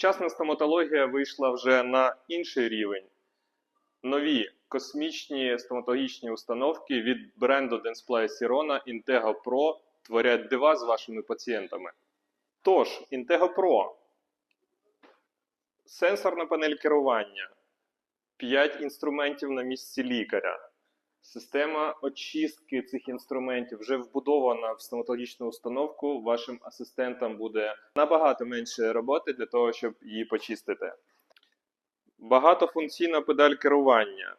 Сучасна стоматологія вийшла вже на інший рівень. Нові космічні стоматологічні установки від бренду Dentsply Sirona Intego Pro творять дива з вашими пацієнтами. Тож, Intego Pro сенсорна панель керування, 5 інструментів на місці лікаря. Система очистки цих інструментів вже вбудована в стоматологічну установку. Вашим асистентам буде набагато менше роботи для того, щоб її почистити. Багатофункційна педаль керування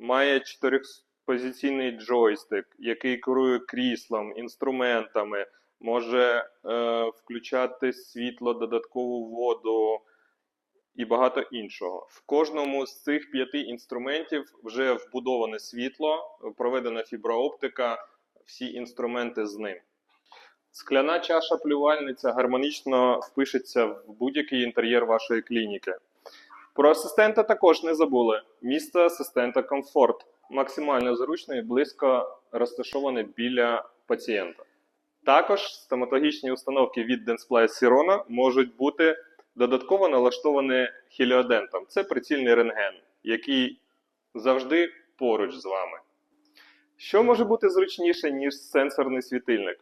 має чотирьохпозиційний джойстик, який керує кріслом, інструментами, може е, включати світло, додаткову воду і багато іншого. В кожному з цих п'яти інструментів вже вбудоване світло, проведена фіброоптика, всі інструменти з ним. Скляна чаша плювальниця гармонічно впишеться в будь-який інтер'єр вашої клініки. Про асистента також не забули. Місце асистента комфорт, максимально зручно і близько розташоване біля пацієнта. Також стоматологічні установки від Dentsply Sirona можуть бути додатково налаштовані хеліодентом. Це прицільний рентген, який завжди поруч з вами. Що може бути зручніше, ніж сенсорний світильник?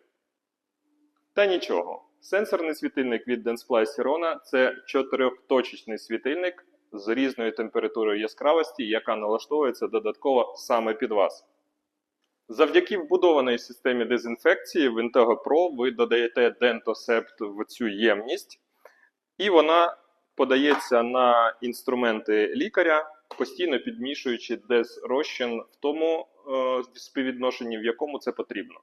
Та нічого. Сенсорний світильник від Dentsply Sirona – це чотирьохточечний світильник з різною температурою яскравості, яка налаштовується додатково саме під вас. Завдяки вбудованій системі дезінфекції в Intego Pro ви додаєте Dentosept в цю ємність, і вона подається на інструменти лікаря, постійно підмішуючи дезрозчин в тому е, співвідношенні, в якому це потрібно.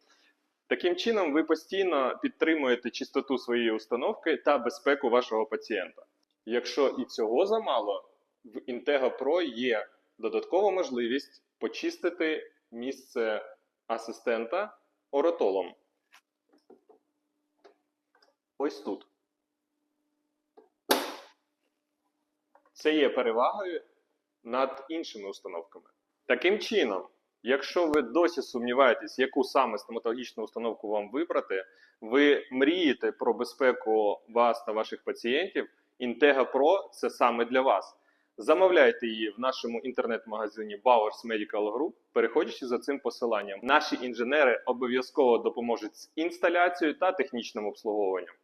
Таким чином, ви постійно підтримуєте чистоту своєї установки та безпеку вашого пацієнта. Якщо і цього замало, в Intego Pro є додаткова можливість почистити місце асистента оротолом. Ось тут. Це є перевагою над іншими установками. Таким чином, якщо ви досі сумніваєтесь, яку саме стоматологічну установку вам вибрати, ви мрієте про безпеку вас та ваших пацієнтів, Intega Pro це саме для вас. Замовляйте її в нашому інтернет-магазині Bowers Medical Group, переходячи за цим посиланням. Наші інженери обов'язково допоможуть з інсталяцією та технічним обслуговуванням.